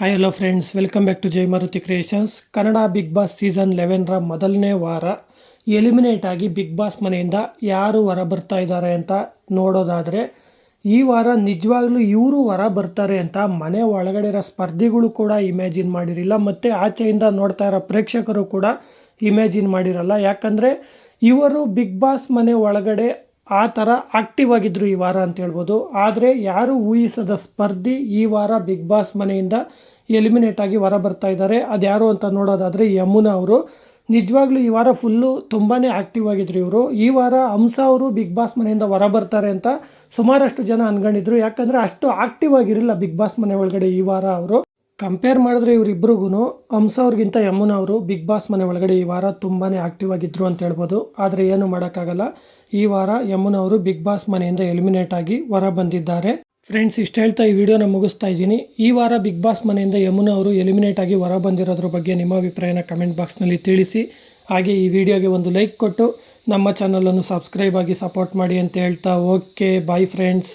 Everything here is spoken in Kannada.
Hi hello friends welcome back to Jai Maruti creations Kannada Bigg Boss season ಲೆವೆನ್ರ ಮೊದಲನೇ ವಾರ. ಎಲಿಮಿನೇಟ್ ಆಗಿ ಬಿಗ್ ಬಾಸ್ ಮನೆಯಿಂದ ಯಾರು ಹೊರ ಬರ್ತಾ ಇದ್ದಾರೆ ಅಂತ ನೋಡೋದಾದರೆ, ಈ ವಾರ ನಿಜವಾಗ್ಲೂ ಇವರು ಹೊರ ಬರ್ತಾರೆ ಅಂತ ಮನೆ ಒಳಗಡೆ ಇರೋ ಸ್ಪರ್ಧಿಗಳು ಕೂಡ ಇಮ್ಯಾಜಿನ್ ಮಾಡಿರಲಿಲ್ಲ. ಮತ್ತು ಆಚೆಯಿಂದ ನೋಡ್ತಾ ಇರೋ ಪ್ರೇಕ್ಷಕರು ಕೂಡ ಇಮ್ಯಾಜಿನ್ ಮಾಡಿರಲ್ಲ. ಯಾಕಂದರೆ ಇವರು ಬಿಗ್ ಬಾಸ್ ಮನೆ ಒಳಗಡೆ ಆ ಥರ ಆಕ್ಟಿವ್ ಆಗಿದ್ದರು ಈ ವಾರ ಅಂತ ಹೇಳ್ಬೋದು. ಆದರೆ ಯಾರು ಊಹಿಸದ ಸ್ಪರ್ಧಿ ಈ ವಾರ ಬಿಗ್ ಬಾಸ್ ಮನೆಯಿಂದ ಎಲಿಮಿನೇಟ್ ಆಗಿ ಹೊರ ಬರ್ತಾ ಇದ್ದಾರೆ. ಅದ್ಯಾರು ಅಂತ ನೋಡೋದಾದರೆ ಯಮುನಾ ಅವರು. ನಿಜವಾಗ್ಲೂ ಈ ವಾರ ಫುಲ್ಲು ತುಂಬಾ ಆಕ್ಟಿವ್ ಆಗಿದ್ರು ಇವರು. ಈ ವಾರ ಹಂಸ ಅವರು ಬಿಗ್ ಬಾಸ್ ಮನೆಯಿಂದ ಹೊರ ಬರ್ತಾರೆ ಅಂತ ಸುಮಾರಷ್ಟು ಜನ ಅನ್ಕೊಂಡಿದ್ರು. ಯಾಕಂದರೆ ಅಷ್ಟು ಆಕ್ಟಿವ್ ಆಗಿರಲಿಲ್ಲ ಬಿಗ್ ಬಾಸ್ ಮನೆ ಒಳಗಡೆ ಈ ವಾರ ಅವರು. ಕಂಪೇರ್ ಮಾಡಿದ್ರೆ ಇವರಿಬ್ರಿಗೂ ಹಂಸ ಅವ್ರಿಗಿಂತ ಯಮುನಾ ಅವರು ಬಿಗ್ ಬಾಸ್ ಮನೆ ಒಳಗಡೆ ಈ ವಾರ ತುಂಬಾ ಆಕ್ಟಿವ್ ಆಗಿದ್ರು ಅಂತ ಹೇಳ್ಬೋದು. ಆದರೆ ಏನು ಮಾಡೋಕ್ಕಾಗಲ್ಲ. ಈ ವಾರ ಯಮುನ ಅವರು ಬಿಗ್ ಬಾಸ್ ಮನೆಯಿಂದ ಎಲಿಮಿನೇಟ್ ಆಗಿ ಹೊರ ಬಂದಿದ್ದಾರೆ. ಫ್ರೆಂಡ್ಸ್ ಇಷ್ಟು ಹೇಳ್ತಾ ಈ ವಿಡಿಯೋನ ಮುಗಿಸ್ತಾ ಇದ್ದೀನಿ. ಈ ವಾರ ಬಿಗ್ ಬಾಸ್ ಮನೆಯಿಂದ ಯಮುನ ಅವರು ಎಲಿಮಿನೇಟ್ ಆಗಿ ಹೊರ ಬಂದಿರೋದ್ರ ಬಗ್ಗೆ ನಿಮ್ಮ ಅಭಿಪ್ರಾಯನ ಕಮೆಂಟ್ ಬಾಕ್ಸ್ನಲ್ಲಿ ತಿಳಿಸಿ. ಹಾಗೆ ಈ ವಿಡಿಯೋಗೆ ಒಂದು ಲೈಕ್ ಕೊಟ್ಟು ನಮ್ಮ ಚಾನಲನ್ನು ಸಬ್ಸ್ಕ್ರೈಬ್ ಆಗಿ ಸಪೋರ್ಟ್ ಮಾಡಿ ಅಂತ ಹೇಳ್ತಾ. Okay bye friends